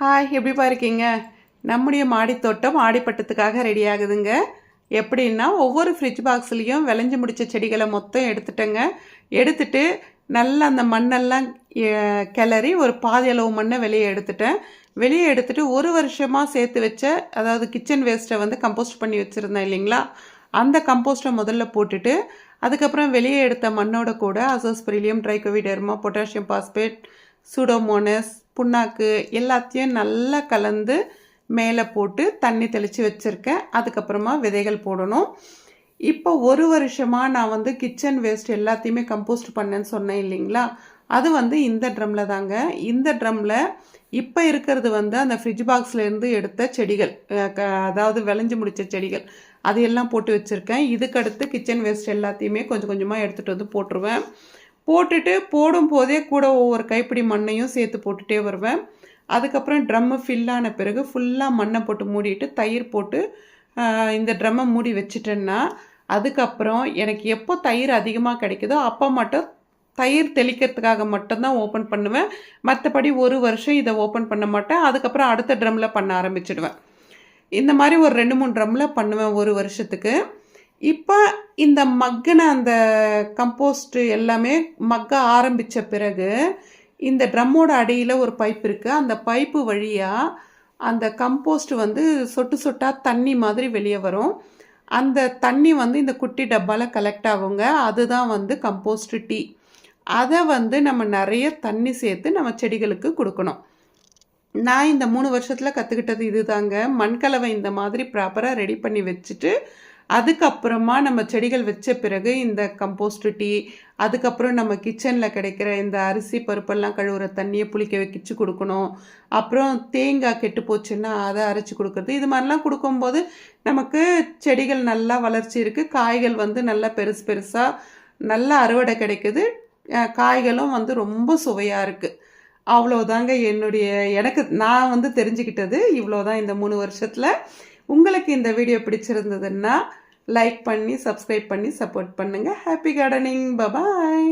Hi எப்படிப்பா இருக்கீங்க நம்முடைய மாடித்தோட்டம் ஆடிப்பட்டத்துக்காக ரெடி ஆகுதுங்க. எப்படின்னா ஒவ்வொரு ஃப்ரிட்ஜ் பாக்ஸ்லேயும் விளைஞ்சு முடித்த செடிகளை மொத்தம் எடுத்துட்டேங்க. எடுத்துட்டு நல்லா அந்த மண்ணெல்லாம் கிளறி ஒரு பாதி அளவு மண்ணை வெளியே எடுத்துட்டேன். வெளியே எடுத்துட்டு ஒரு வருஷமாக சேர்த்து வச்ச அதாவது கிச்சன் வேஸ்ட்டை வந்து கம்போஸ்ட் பண்ணி வச்சுருந்தேன் இல்லைங்களா? அந்த கம்போஸ்ட்டை முதல்ல போட்டுட்டு அதுக்கப்புறம் வெளியே எடுத்த மண்ணோட கூட azospirillum trichoderma potassium phosphate pseudomonas புண்ணாக்கு எல்லாத்தையும் நல்லா கலந்து மேலே போட்டு தண்ணி தெளித்து வச்சுருக்கேன். அதுக்கப்புறமா விதைகள் போடணும். இப்போ ஒரு வருஷமாக நான் வந்து கிச்சன் வேஸ்ட் எல்லாத்தையுமே கம்போஸ்ட் பண்ணேன்னு சொன்னேன் இல்லைங்களா? அது வந்து இந்த ட்ரம்மில் தாங்க. இந்த ட்ரம்மில் இப்போ இருக்கிறது வந்து அந்த ஃப்ரிட்ஜ் பாக்ஸ்லேருந்து எடுத்த செடிகள் க- அதாவது விளைஞ்சு முடித்த செடிகள் அதையெல்லாம் போட்டு வச்சுருக்கேன். இதுக்கடுத்து கிச்சன் வேஸ்ட் எல்லாத்தையுமே கொஞ்சம் கொஞ்சமாக எடுத்துகிட்டு வந்து போட்டுருவேன். போட்டுட்டு போடும் போதே கூட ஒவ்வொரு கைப்பிடி மண்ணையும் சேர்த்து போட்டுகிட்டே வருவேன். அதுக்கப்புறம் ட்ரம்மு ஃபில்லான பிறகு ஃபுல்லாக மண்ணை போட்டு மூடிட்டு தயிர் போட்டு இந்த ட்ரம்மை மூடி வச்சிட்டேன்னா அதுக்கப்புறம் எனக்கு எப்போ தயிர் அதிகமாக கிடைக்குதோ அப்போ மட்டும் தயிர் தெளிக்கிறதுக்காக மட்டும்தான் ஓப்பன் பண்ணுவேன். மற்றபடி ஒரு வருஷம் இதை ஓப்பன் பண்ண மாட்டேன். அதுக்கப்புறம் அடுத்த ட்ரம்மில் பண்ண ஆரம்பிச்சிடுவேன். இந்த மாதிரி ஒரு ரெண்டு மூணு ட்ரம்மில் பண்ணுவேன் ஒரு வருஷத்துக்கு. இப்போ இந்த மக்கின அந்த கம்போஸ்ட் எல்லாமே மக்க ஆரம்பித்த பிறகு இந்த ட்ரம்மோட அடியில் ஒரு பைப் இருக்குது அந்த பைப்பு வழியாக அந்த கம்போஸ்ட் வந்து சொட்டு சொட்டாக தண்ணி மாதிரி வெளியே வரும். அந்த தண்ணி வந்து இந்த குட்டி டப்பாவில் கலெக்ட் ஆகுங்க. அதுதான் வந்து கம்போஸ்ட் டீ அதை வந்து நம்ம நிறைய தண்ணி சேர்த்து நம்ம செடிகளுக்கு கொடுக்கணும். நான் இந்த மூணு வருஷத்தில் கற்றுக்கிட்டது இதுதாங்க. மண்கலவை இந்த மாதிரி ப்ராப்பராக ரெடி பண்ணி வச்சுட்டு அதுக்கப்புறமா நம்ம செடிகள் வச்ச பிறகு இந்த கம்போஸ்ட் டீ அதுக்கப்புறம் நம்ம கிச்சனில் கிடைக்கிற இந்த அரிசி பருப்பெல்லாம் கழுவுற தண்ணியை புளிக்க வச்சு கொடுக்கணும். அப்புறம் தேங்காய் கெட்டு போச்சுன்னா அதை அரைச்சி கொடுக்குறது. இது மாதிரிலாம் கொடுக்கும்போது நமக்கு செடிகள் நல்லா வளர்ச்சி இருக்குது காய்கள் வந்து நல்லா பெருசு பெருசாக நல்ல அறுவடை கிடைக்குது. காய்களும் வந்து ரொம்ப சுவையாக இருக்குது அவ்வளோதாங்க என்னுடைய எனக்கு நான் வந்து தெரிஞ்சுக்கிட்டது இவ்வளோதான் இந்த மூணு வருஷத்தில். உங்களுக்கு இந்த வீடியோ பிடிச்சிருந்ததுன்னா லைக் பண்ணி சப்ஸ்கிரைப் பண்ணி சப்போர்ட் பண்ணுங்கள் ஹாப்பி கார்டனிங் பபாய்